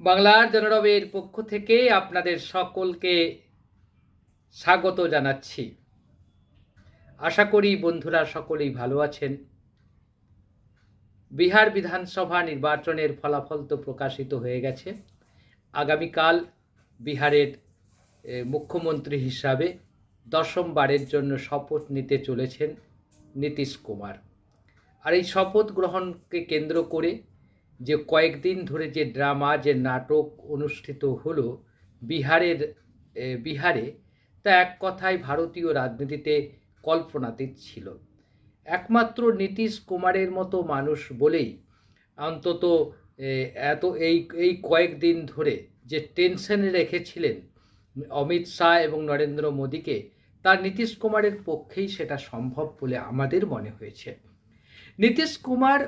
বাংলার জনরবের পক্ষ থেকে আপনাদের সকলকে স্বাগত জানাচ্ছি। আশা করি বন্ধুরা সকলেই ভালো আছেন। বিহার বিধানসভা নির্বাচনের ফলাফল তো প্রকাশিত হয়ে গেছে। আগামীকাল বিহারের মুখ্যমন্ত্রী হিসাবে দশমবারের জন্য শপথ নিতে চলেছেন নীতিশ কুমার। আর এই শপথ গ্রহণকে কেন্দ্র করে যে কয়েকদিন ধরে যে ড্রামা, যে নাটক অনুষ্ঠিত হলো বিহারের বিহারে, তা এক কথায় ভারতীয় রাজনীতিতে কল্পনাতীত ছিল। একমাত্র নীতিশ কুমারের মতো মানুষ বলেই অন্তত এত এই এই কয়েকদিন ধরে যে টেনশনে রেখেছিলেন অমিত শাহ এবং নরেন্দ্র মোদীকে তার নীতিশ কুমারের পক্ষেই সেটা সম্ভব বলে আমাদের মনে হয়েছে। নীতিশ কুমার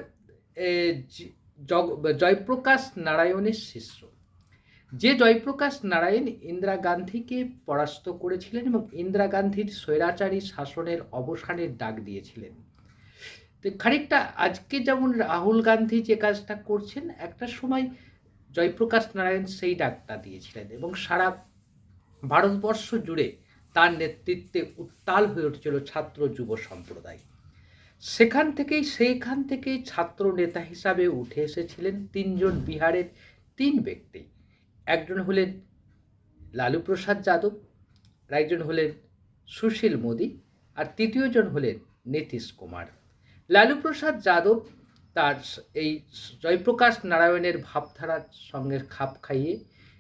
জগ- জয়প্রকাশ নারায়ণের শিষ্য। যে জয়প্রকাশ নারায়ণ ইন্দিরা গান্ধীকে পরাস্ত করেছিলেন এবং ইন্দিরা গান্ধীর স্বৈরাচারী শাসনের অবসানের ডাক দিয়েছিলেন। তো খানিকটা আজকে যেমন রাহুল গান্ধী যে কাজটা করছেন, একটা সময় জয়প্রকাশ নারায়ণ সেই ডাকটা দিয়েছিলেন এবং সারা ভারতবর্ষ জুড়ে তার নেতৃত্বে উত্তাল হয়ে উঠেছিল ছাত্র যুব সম্প্রদায়। সেখান থেকেই, সেইখান থেকেই ছাত্র নেতা হিসাবে উঠে এসেছিলেন তিনজন বিহারের তিন ব্যক্তি। একজন হলেন লালু প্রসাদ যাদব আর একজন হলেন সুশীল মোদী, আর তৃতীয়জন হলেন নীতিশ কুমার। লালু প্রসাদ যাদব তার এই জয়প্রকাশ নারায়ণের ভাবধারার সঙ্গে খাপ খাইয়ে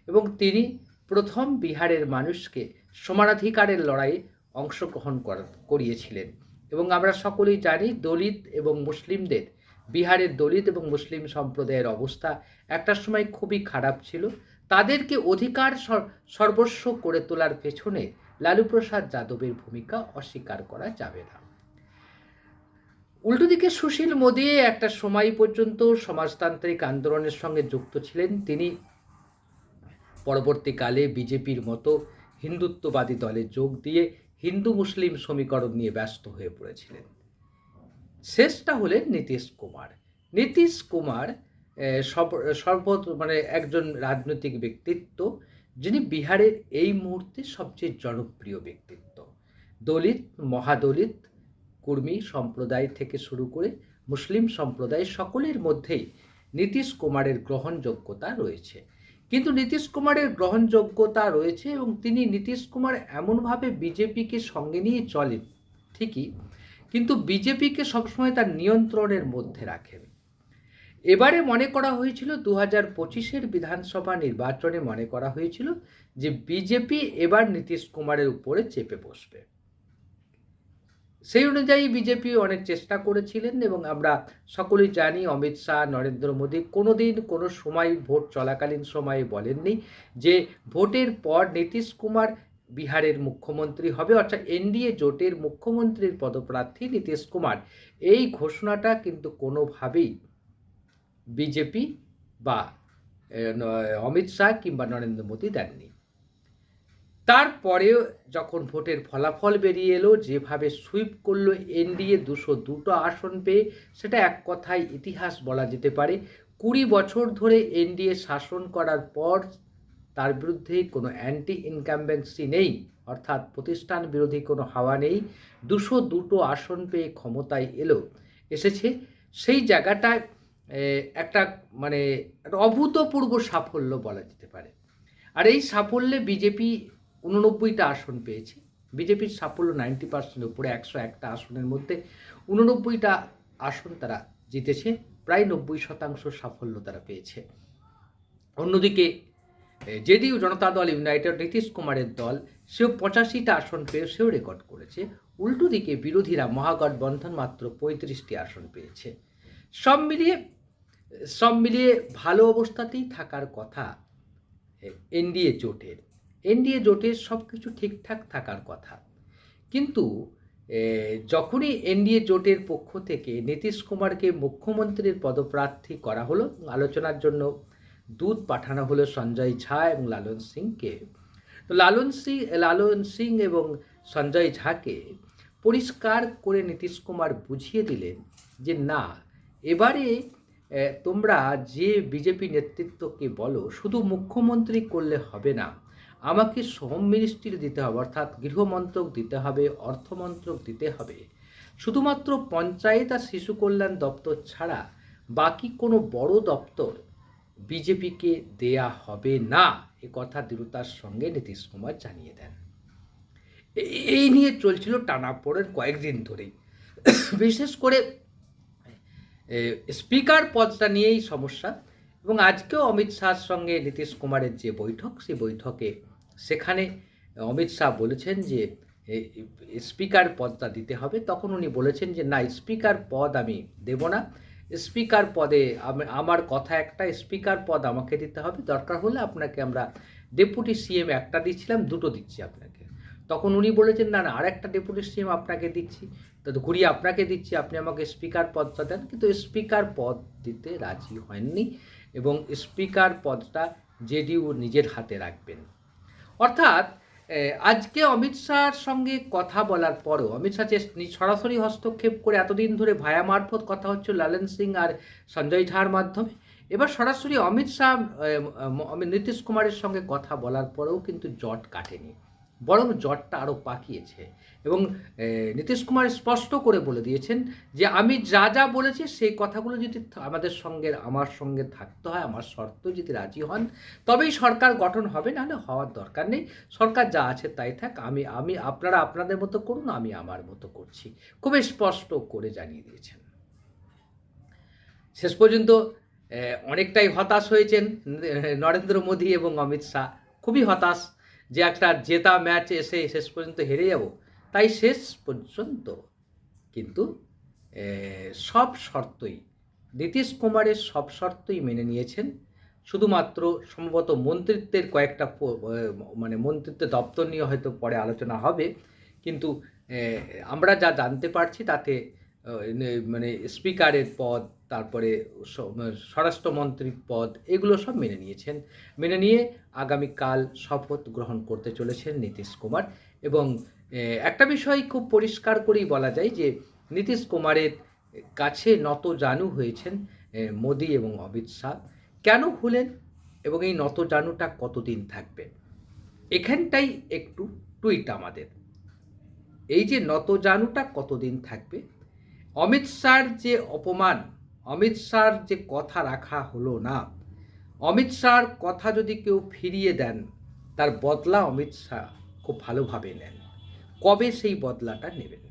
এবং তিনি প্রথম বিহারের মানুষকে সমানাধিকারের লড়াইয়ে অংশগ্রহণ করা, করিয়েছিলেন। এবং আমরা সকলেই জানি দলিত এবং মুসলিমদের, বিহারের দলিত এবং মুসলিম সম্প্রদায়ের অবস্থা একটা সময় খুবই খারাপ ছিল। তাদেরকে অধিকার সর- সর্বস্ব করে তোলার পেছনে লালু প্রসাদ যাদবের ভূমিকা অস্বীকার করা যাবে না। উল্টো দিকে সুশীল মোদী একটা সময় পর্যন্ত সমাজতান্ত্রিক আন্দোলনের সঙ্গে যুক্ত ছিলেন। তিনি পরবর্তীকালে বিজেপির মতো হিন্দুত্ববাদী দলে যোগ দিয়ে হিন্দু মুসলিম সমীকরণ নিয়ে ব্যস্ত হয়ে পড়েছিলেন। শেষটা হলেন নীতিশ কুমার। নীতিশ কুমার সর্ব মানে একজন রাজনৈতিক ব্যক্তিত্ব, যিনি বিহারের এই মুহূর্তে সবচেয়ে জনপ্রিয় ব্যক্তিত্ব। দলিত, মহাদলিত, কুর্মী সম্প্রদায় থেকে শুরু করে মুসলিম সম্প্রদায় সকলের মধ্যেই নীতিশ কুমারের গ্রহণযোগ্যতা রয়েছে। কিন্তু নীতিশ কুমারের গ্রহণযোগ্যতা রয়েছে এবং তিনি নীতিশ কুমার এমনভাবে বিজেপিকে সঙ্গে নিয়ে চলেন, ঠিকই, কিন্তু বিজেপিকে সবসময় তার নিয়ন্ত্রণের মধ্যে রাখেন। এবারে মনে করা হয়েছিল দু হাজার পঁচিশের বিধানসভা নির্বাচনে মনে করা হয়েছিল যে বিজেপি এবার নীতিশ কুমারের উপরে চেপে বসবে। সেই অনুযায়ী বিজেপি অনেক চেষ্টা করেছিলেন এবং আমরা সকলেই জানি অমিত শাহ, নরেন্দ্র মোদী কোনোদিন কোনো সময় ভোট চলাকালীন সময়ে বলেননি যে ভোটের পর নীতিশ কুমার বিহারের মুখ্যমন্ত্রী হবে। অর্থাৎ এনডিএ জোটের মুখ্যমন্ত্রীর পদপ্রার্থী নীতিশ কুমার। এই ঘোষণাটা কিন্তু কোনোভাবেই বিজেপি বা অমিত শাহ কিংবা নরেন্দ্র মোদী দেননি। তারপরেও যখন ভোটের ফলাফল বেরিয়ে এলো, যেভাবে সুইপ করল এনডিএ দুশো দুটো আসন পেয়ে, সেটা এক কথায় ইতিহাস বলা যেতে পারে। কুড়ি বছর ধরে এনডিএ শাসন করার পর তার বিরুদ্ধে কোনো অ্যান্টি ইনকামবেন্সি নেই, অর্থাৎ প্রতিষ্ঠান বিরোধী কোনো হাওয়া নেই। দুশো দুটো আসন পেয়ে ক্ষমতায় এলো। এসেছে সেই জায়গাটায় একটা মানে অভূতপূর্ব সাফল্য বলা যেতে পারে। আর এই সাফল্যে বিজেপি উননব্বইটা আসন পেয়েছে। বিজেপির সাফল্য নাইনটি পার্সেন্টের উপরে একশো একটা আসনের মধ্যে উননব্বইটা আসন তারা জিতেছে, প্রায় নব্বই শতাংশ সাফল্য তারা পেয়েছে। অন্যদিকে জেডিইউ জনতা দল, ইউনাইটেড, নীতিশ কুমারের দল, সেও পঁচাশিটা আসন পেয়ে, সেও রেকর্ড করেছে। উল্টো দিকে বিরোধীরা মহাগঠবন্ধন মাত্র পঁয়ত্রিশটি আসন পেয়েছে। সব মিলিয়ে সব মিলিয়ে ভালো অবস্থাতেই থাকার কথা এনডিএ জোটের। এনডিএ জোটের সব কিছু ঠিকঠাক থাকার কথা। কিন্তু যখনই এনডিএ জোটের পক্ষ থেকে নীতিশ কুমারকে মুখ্যমন্ত্রীর পদপ্রার্থী করা হলো আলোচনার জন্য দূত পাঠানো হলো সঞ্জয় ঝা এবং লালন সিংকে, তো লালন সিং লালন সিং এবং সঞ্জয় ঝাকে পরিষ্কার করে নীতিশ কুমার বুঝিয়ে দিলেন যে, না, এবারে তোমরা যে বিজেপি নেতৃত্বকে বলো, শুধু মুখ্যমন্ত্রী করলে হবে না আমাকে হোম মিনিস্ট্রি দিতে হবে, অর্থাৎ গৃহমন্ত্রক দিতে হবে, অর্থমন্ত্রক দিতে হবে। শুধুমাত্র পঞ্চায়েত আর শিশু কল্যাণ দপ্তর ছাড়া বাকি কোনো বড় দপ্তর বিজেপিকে দেয়া হবে না, এ কথা দৃঢ়তার সঙ্গে নীতিশ কুমার জানিয়ে দেন। এই নিয়ে চলছিল টানাপোড়েন কয়েকদিন ধরেই। বিশেষ করে স্পিকার পদটা নিয়েই সমস্যা। এবং আজকেও অমিত শাহর সঙ্গে নীতিশ কুমারের যে বৈঠক, সেই বৈঠকে সেখানে অমিত শাহ বলেছেন যে স্পিকার পদটা দিতে হবে। তখন উনি বলেছেন যে, না, স্পিকার পদ আমি দেব না। স্পিকার পদে আমার কথা একটা, স্পিকার পদ আমাকে দিতে হবে। দরকার হলে আপনাকে আমরা ডেপুটি সিএম একটা দিচ্ছিলাম, দুটো দিচ্ছি আপনাকে। তখন উনি বলেছেন, না না, আরেকটা ডেপুটি সিএম আপনাকে দিচ্ছি। তো ঘুরিয়ে আপনাকে দিচ্ছি, আপনি আমাকে স্পিকার পদটা দেন। কিন্তু স্পিকার পদ দিতে রাজি হয়নি এবং স্পিকার পদটা জেডিইউ নিজের হাতে রাখবেন। অর্থাৎ আজকে অমিত শাহর সঙ্গে কথা বলার পরও, অমিত শাহ সরাসরি হস্তক্ষেপ করে এতদিন ধরে ভায়া মারফত কথা হচ্ছে লালেন সিং আর সঞ্জয় ঝার মাধ্যমে। এবার সরাসরি অমিত শাহ নীতিশ কুমারের সঙ্গে কথা বলার পরেও কিন্তু জট কাটেনি। বরং জটটা আরও পাকিয়েছে। এবং নীতিশ কুমার স্পষ্ট করে বলে দিয়েছেন যে, আমি যা যা বলেছি, সেই কথাগুলো যদি আমাদের সঙ্গে, আমার সঙ্গে থাকতে হয়, আমার শর্ত যদি রাজি হন, তবেই সরকার গঠন হবে, নাহলে হওয়ার দরকার নেই। সরকার যা আছে তাই থাক, আমি আমি, আপনারা আপনাদের মতো করুন, আমি আমার মতো করছি। খুবই স্পষ্ট করে জানিয়ে দিয়েছেন। শেষ পর্যন্ত অনেকটাই হতাশ হয়েছেন নরেন্দ্র মোদী এবং অমিত শাহ। খুবই হতাশ যে একটা জেতা ম্যাচ এসে শেষ পর্যন্ত হেরে যাব, তাই শেষ পর্যন্ত কিন্তু সব শর্তই, নীতিশ কুমারের সব শর্তই মেনে নিয়েছেন। শুধুমাত্র সম্ভবত মন্ত্রিত্বের কয়েকটা মানে মন্ত্রিত্বের দপ্তর নিয়ে হয়তো পরে আলোচনা হবে। কিন্তু আমরা যা জানতে পারছি তাতে মানে স্পিকারের পদ, তারপরে স্বরাষ্ট্রমন্ত্রীর পদ, এগুলো সব মেনে নিয়েছেন। মেনে নিয়ে আগামীকাল শপথ গ্রহণ করতে চলেছেন নীতিশ কুমার। এবং একটা বিষয় খুব পরিষ্কার করেই বলা যায় যে, নীতিশ কুমারের কাছে নত জানু হয়েছেন মোদি এবং অমিত শাহ। কেন হলেন এবং এই নত জানুটা কতদিন থাকবে? এখানটাই একটু টুইট আমাদের। এই যে নত জানুটা কতদিন থাকবে? অমিত শাহর যে অপমান, অমিত শাহর যে কথা রাখা হলো না, অমিত শাহর কথা যদি কেউ ফিরিয়ে দেন, তার বদলা অমিত শাহ খুব ভালোভাবে নেন। কবে সেই বদলাটা নেবেন?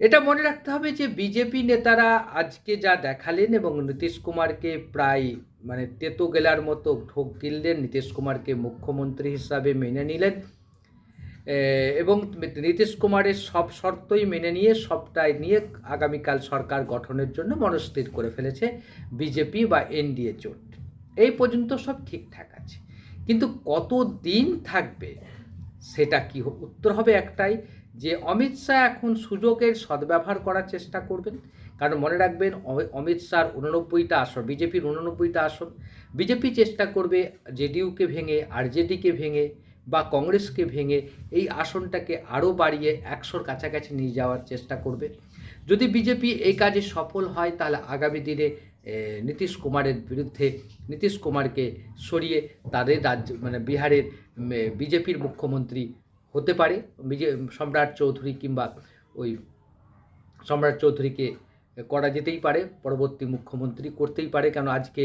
এটা মনে রাখতে হবে যে বিজেপি নেতারা আজকে যা দেখালেন এবং নীতিশ কুমারকে প্রায় মানে তেতো গেলার মতো ঢোক গিললেন, নীতিশ কুমারকে মুখ্যমন্ত্রী হিসাবে মেনে নিলেন এবং নীতিশ কুমারের সব শর্তই মেনে নিয়ে, সবটাই নিয়ে আগামীকাল সরকার গঠনের জন্য মনস্থির করে ফেলেছে বিজেপি বা এনডিএ জোট। এই পর্যন্ত সব ঠিকঠাক আছে। কিন্তু কত দিন থাকবে সেটা কি উত্তর হবে একটাই, যে অমিত শাহ এখন সুযোগের সদ্ব্যবহার করার চেষ্টা করবেন। কারণ মনে রাখবেন অমিত শাহর উননব্বইটা আসন, বিজেপির উননব্বইটা আসন। বিজেপি চেষ্টা করবে জেডিইউকে ভেঙে আরজেডিকে ভেঙে বা কংগ্রেসকে ভেঙে এই আসনটাকে আরও বাড়িয়ে একশোর কাছাকাছি নিয়ে যাওয়ার চেষ্টা করবে। যদি বিজেপি এই কাজে সফল হয়, তাহলে আগামী দিনে নীতিশ কুমারের বিরুদ্ধে, নীতিশ কুমারকে সরিয়ে তাদের রাজ্য মানে বিহারের বিজেপির মুখ্যমন্ত্রী হতে পারে। বিজে, সম্রাট চৌধুরী কিংবা ওই সম্রাট চৌধুরীকে করা যেতেই পারে, পরবর্তী মুখ্যমন্ত্রী করতেই পারে। কেন আজকে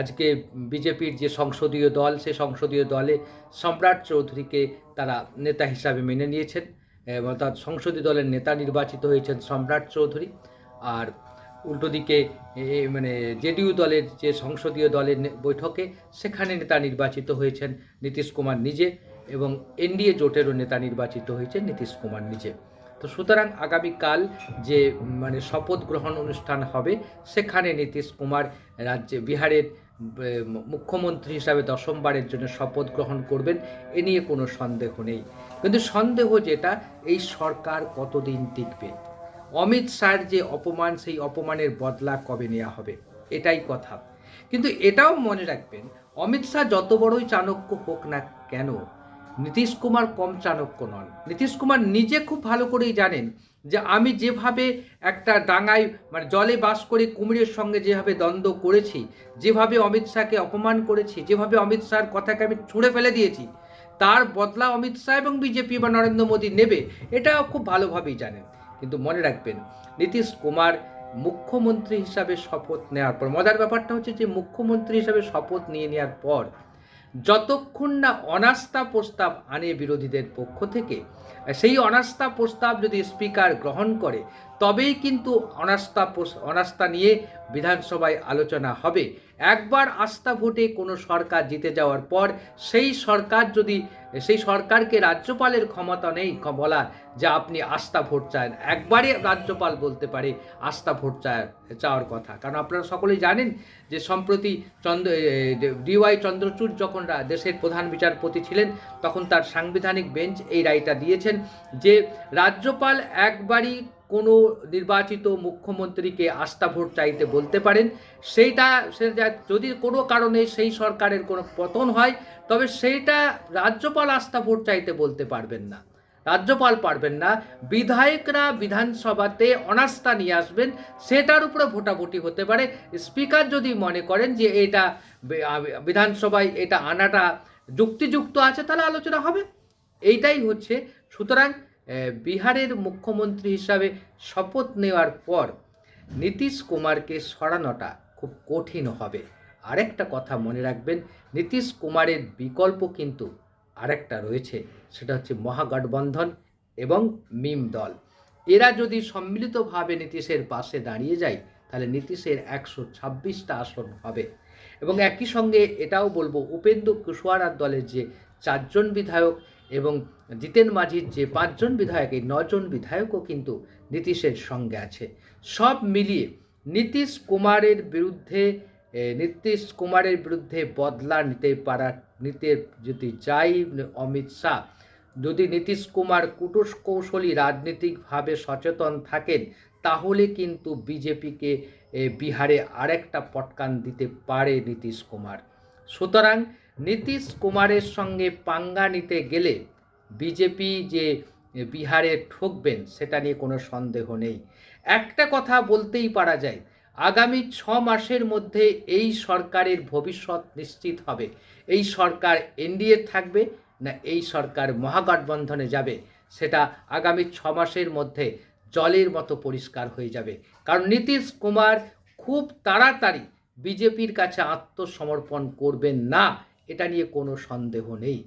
আজকে বিজেপির যে সংসদীয় দল, সে সংসদীয় দলে সম্রাট চৌধুরীকে তারা নেতা হিসাবে মেনে নিয়েছেন। অর্থাৎ সংসদীয় দলের নেতা নির্বাচিত হয়েছেন সম্রাট চৌধুরী। আর উল্টো দিকে মানে জেডিইউ দলের যে সংসদীয় দলের বৈঠকে সেখানে নেতা নির্বাচিত হয়েছেন নীতিশ কুমার নিজে এবং এনডিএ জোটেরও নেতা নির্বাচিত হয়েছেন নীতিশ কুমার নিজে। তো সুতরাং আগামীকাল যে মানে শপথ গ্রহণ অনুষ্ঠান হবে, সেখানে নীতিশ কুমার রাজ্যে, বিহারের মুখ্যমন্ত্রী হিসাবে দশমবারের জন্য শপথ গ্রহণ করবেন, এ নিয়ে কোনো সন্দেহ নেই। কিন্তু সন্দেহ যেটা, এই সরকার কতদিন টিকবে? অমিত শাহর যে অপমান, সেই অপমানের বদলা কবে নেওয়া হবে? এটাই কথা। কিন্তু এটাও মনে রাখবেন, অমিত শাহ যত বড়ই চাণক্য হোক না কেন নীতিশ কুমার কম চাণক্য নন। নীতিশ কুমার নিজে খুব ভালো করেই জানেন যে আমি যেভাবে একটা ডাঙায় মানে জলে বাস করে কুমিরের সঙ্গে যেভাবে দ্বন্দ্ব করেছি, যেভাবে অমিত শাহকে অপমান করেছি, যেভাবে অমিত শাহর কথাকে আমি ছুঁড়ে ফেলে দিয়েছি, তার বদলা অমিত শাহ এবং বিজেপি বা নরেন্দ্র মোদী নেবে এটা খুব ভালোভাবেই জানেন। কিন্তু মনে রাখবেন, নীতিশ কুমার মুখ্যমন্ত্রী হিসাবে শপথ নেওয়ার পর, মজার ব্যাপারটা হচ্ছে যে মুখ্যমন্ত্রী হিসাবে শপথ নিয়ে নেওয়ার পর যতক্ষণ না অনাস্থা প্রস্তাব আনে বিরোধীদের পক্ষ থেকে, সেই অনাস্থা প্রস্তাব যদি স্পিকার গ্রহণ করে তবেই কিন্তু অনাস্থা অনাস্থা নিয়ে বিধানসভায় আলোচনা হবে। একবার আস্থা ভোটে কোনো সরকার জিতে যাওয়ার পর সেই সরকার যদি, সেই সরকারকে রাজ্যপালের ক্ষমতা নেই বলার যে আপনি আস্থা ভোট চান। একবারে রাজ্যপাল বলতে পারে আস্থা ভোট চায় চাওয়ার কথা। কারণ আপনারা সকলেই জানেন যে সম্প্রতি চন্দ্র ডিওয়াই চন্দ্রচূড় যখন দেশের প্রধান বিচারপতি ছিলেন, তখন তার সাংবিধানিক বেঞ্চ এই রায়টা দিয়েছেন যে রাজ্যপাল একবারই কোনো নির্বাচিত মুখ্যমন্ত্রীকে আস্থা ভোট চাইতে বলতে পারেন, সেইটা সেটা যদি কোনো কারণে সেই সরকারের কোনো পতন হয়, তবে সেইটা রাজ্যপাল আস্থা ভোট চাইতে বলতে পারবেন না। রাজ্যপাল পারবেন না, বিধায়করা বিধানসভাতে অনাস্থা নিয়ে আসবেন, সেটার উপরে ভোটাভুটি হতে পারে। স্পিকার যদি মনে করেন যে এটা বিধানসভায় এটা আনাটা যুক্তিযুক্ত আছে, তাহলে আলোচনা হবে। এইটাই হচ্ছে, সুতরাং বিহারের মুখ্যমন্ত্রী হিসাবে শপথ নেওয়ার পর নীতিশ কুমারকে সরানোটা খুব কঠিন হবে। আরেকটা কথা মনে রাখবেন, নীতিশ কুমারের বিকল্প কিন্তু আরেকটা রয়েছে, সেটা হচ্ছে মহাগঠবন্ধন এবং মিম দল। এরা যদি সম্মিলিতভাবে নীতিশের পাশে দাঁড়িয়ে যায়, তাহলে নীতিশের একশো ছাব্বিশটা আসন হবে। এবং একই সঙ্গে এটাও বলব উপেন্দ্র কুশওয়ারার দলের যে চারজন বিধায়ক এবং জিতেন মাঝির যে পাঁচজন বিধায়ক, এই নজন বিধায়কও কিন্তু নীতিশের সঙ্গে আছে। সব মিলিয়ে নীতিশ কুমারের বিরুদ্ধে নীতিশ কুমারের বিরুদ্ধে বদলা নিতে পারা, নিতে যদি যাই অমিত শাহ, যদি নীতিশ কুমার কুটস কৌশলী রাজনীতিকভাবে সচেতন থাকেন, তাহলে কিন্তু বিজেপিকে বিহারে আরেকটা পটকান দিতে পারে নীতিশ কুমার। সুতরাং নীতিশ কুমারের সঙ্গে পাঙ্গা নিতে গেলে বিজেপি যে বিহারে ঠকবেন, সেটা নিয়ে কোনো সন্দেহ নেই। একটা কথা বলতেই পারা যায়, আগামী ছ মাসের মধ্যে এই সরকারের ভবিষ্যৎ নিশ্চিত হবে। এই সরকার এনডিএ থাকবে না এই সরকার মহাগঠবন্ধনে যাবে? সেটা আগামী ছ মাসের মধ্যে জলের মতো পরিষ্কার হয়ে যাবে। কারণ নীতিশ কুমার খুব তাড়াতাড়ি বিজেপির কাছে আত্মসমর্পণ করবেন না। এটা নিয়ে কোনো সন্দেহ নেই।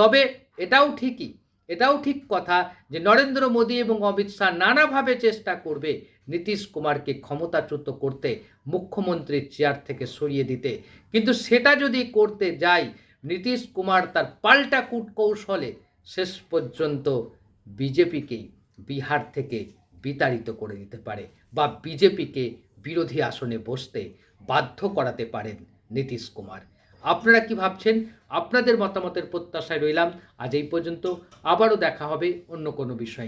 তবে এটাও ঠিকই, এটাও ঠিক কথা যে নরেন্দ্র মোদী এবং অমিত শাহ নানাভাবে চেষ্টা করবে নীতিশ কুমারকে ক্ষমতাচ্যুত করতে, মুখ্যমন্ত্রীর চেয়ার থেকে সরিয়ে দিতে। কিন্তু সেটা যদি করতে যায় নীতিশ কুমার তার পাল্টা কূটকৌশলে শেষ পর্যন্ত বিজেপিকেই বিহার থেকে বিতাড়িত করে দিতে পারে বা বিজেপিকে বিরোধী আসনে বসতে বাধ্য করাতে পারেন নীতিশ কুমার। আপনারা কি ভাবছেন? আপনাদের মতামতের প্রত্যাশায় রইলাম। আজ এই পর্যন্ত। আবারও দেখা হবে অন্য কোনো বিষয়।